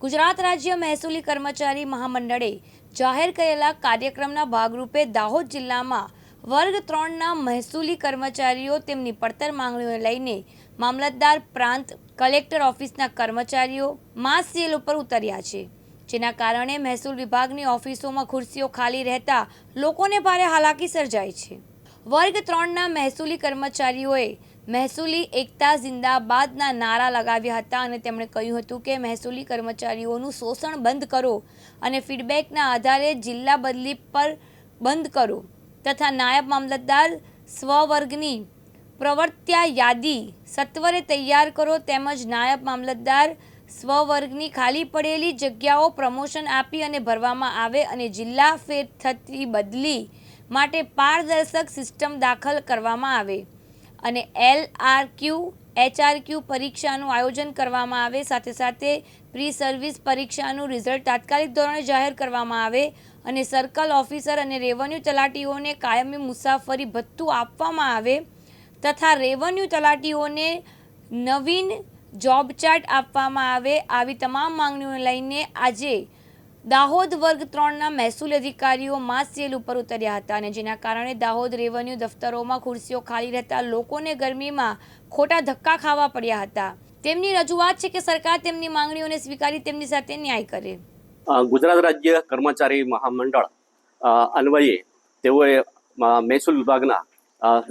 ગુજરાત રાજ્ય મહેસૂલી કર્મચારી મહામંડળે જાહેર કરેલા કાર્યક્રમના ભાગરૂપે દાહોદ જિલ્લામાં વર્ગ ત્રણના મહેસૂલી કર્મચારીઓ તેમની પડતર માંગણીઓને લઈને મામલતદાર પ્રાંત કલેક્ટર ઓફિસના કર્મચારીઓ માસ સેલ ઉપર ઉતર્યા છે. જેના કારણે મહેસૂલ વિભાગની ઓફિસોમાં ખુરશીઓ ખાલી રહેતા લોકોને ભારે હાલાકી સર્જાય છે. વર્ગ ત્રણના મહેસૂલી કર્મચારીઓએ મહેસૂલી એકતા જિંદાબાદના નારા લગાવ્યા હતા અને તેમણે કહ્યું હતું કે મહેસૂલી કર્મચારીઓનું શોષણ બંધ કરો અને ફીડબેકના આધારે જિલ્લા બદલી પર બંધ કરો તથા નાયબ મામલતદાર સ્વવર્ગની પ્રવર્ત્યા યાદી સત્વરે તૈયાર કરો તેમજ નાયબ મામલતદાર સ્વવર્ગની ખાલી પડેલી જગ્યાઓ પ્રમોશન આપી અને ભરવામાં આવે અને જિલ્લા ફેર થતી બદલી માટે પારદર્શક સિસ્ટમ દાખલ કરવામાં આવે. અને એલ આર ક્યુ એચઆરક્યુ પરીક્ષાનું આયોજન કરવામાં આવે, સાથે સાથે પ્રી સર્વિસ પરીક્ષાનું રિઝલ્ટ તાત્કાલિક ધોરણે જાહેર કરવામાં આવે અને સર્કલ ઓફિસર અને રેવન્યુ તલાટીઓને કાયમી મુસાફરી ભથ્થું આપવામાં આવે તથા રેવન્યુ તલાટીઓને નવીન જોબ ચાર્ટ આપવામાં આવે, આવી તમામ માંગણીઓને લઈને આજે દાહોદ વર્ગ ત્રણના મહેસૂલ અધિકારીઓ માસ સેલ ઉપર ઉતર્યા હતા અને જેના કારણે દાહોદ રેવન્યુ દફતરોમાં ખુરશીઓ ખાલી રહેતા લોકોને ગરમીમાં ખોટા ધક્કા ખાવા પડ્યા હતા. તેમની રજૂઆત છે કે સરકાર તેમની માંગણીઓને સ્વીકારી તેમની સાથે ન્યાય કરે. ગુજરાત રાજ્ય કર્મચારી મહામંડળ અન્વયે તેઓએ મહેસૂલ વિભાગના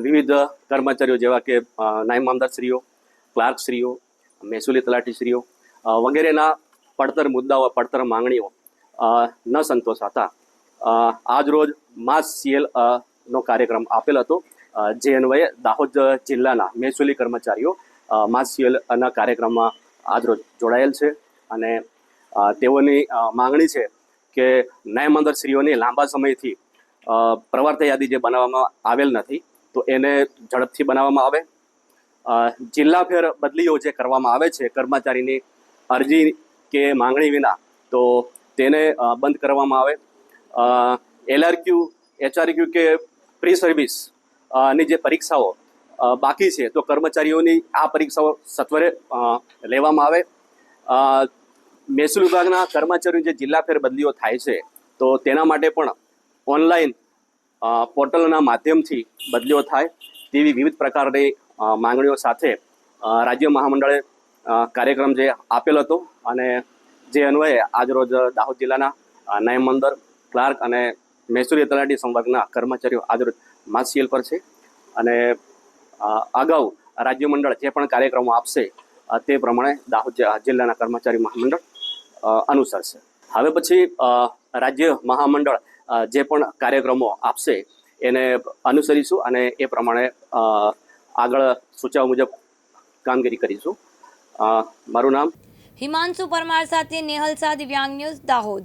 વિવિધ કર્મચારીઓ જેવા કે નાયબ મામદારશ્રીઓ ક્લાર્કશ્રીઓ, મહેસૂલી તલાટીશ્રીઓ વગેરેના પડતર મુદ્દાઓ, પડતર માંગણીઓ ન સંતોષાતા. આજ આજરોજ માસ સીએલ નો કાર્યક્રમ આપેલ હતો. જે અન્વયે દાહોદ જિલ્લાના મહેસૂલી કર્મચારીઓ માસ સીએલ ના કાર્યક્રમમાં આજરોજ જોડાયેલ છે. અને તેઓની માંગણી છે કે ન્યાયમંદરશ્રીઓની લાંબા સમયથી પ્રવર્ત યાદી જે બનાવવામાં આવેલ નથી, તો એને ઝડપથી બનાવવામાં આવે. જિલ્લા ફેર બદલીઓ જે કરવામાં આવે છે, કર્મચારીની અરજી કે માંગણી વિના, તો તેને બંધ કરવામાં આવે. એલઆરક્યુ એચઆરક્યુ કે પ્રી સર્વિસની જે પરીક્ષાઓ બાકી છે, તો કર્મચારીઓની આ પરીક્ષાઓ સત્વરે લેવામાં આવે. મહેસૂલ વિભાગના કર્મચારીઓ જે જિલ્લા ફેરબદલીઓ થાય છે, તો તેના માટે પણ ઓનલાઈન પોર્ટલના માધ્યમથી બદલીઓ થાય તેવી વિવિધ પ્રકારની માંગણીઓ સાથે રાજ્ય મહામંડળે કાર્યક્રમ જે આપેલ હતો અને જે અન્વયે આજરોજ દાહોદ જિલ્લાના નયમંદર મંદર, ક્લાર્ક અને મહેસૂલી તલાટી સંવર્ગના કર્મચારીઓ આજરોજ માસિયલ પર છે. અને અગાઉ રાજ્ય મંડળ જે પણ કાર્યક્રમો આપશે તે પ્રમાણે દાહોદ જિલ્લાના કર્મચારી મહામંડળ અનુસરશે હવે પછી રાજ્ય મહામંડળ જે પણ કાર્યક્રમો આપશે, એને અનુસરીશું અને એ પ્રમાણે આગળ સૂચવ મુજબ કામગીરી કરીશું. મારું નામ હિમાંશુ પરમાર સાથે નેહલ શાહ દિવ્યાંગ ન્યૂઝ દાહોદ.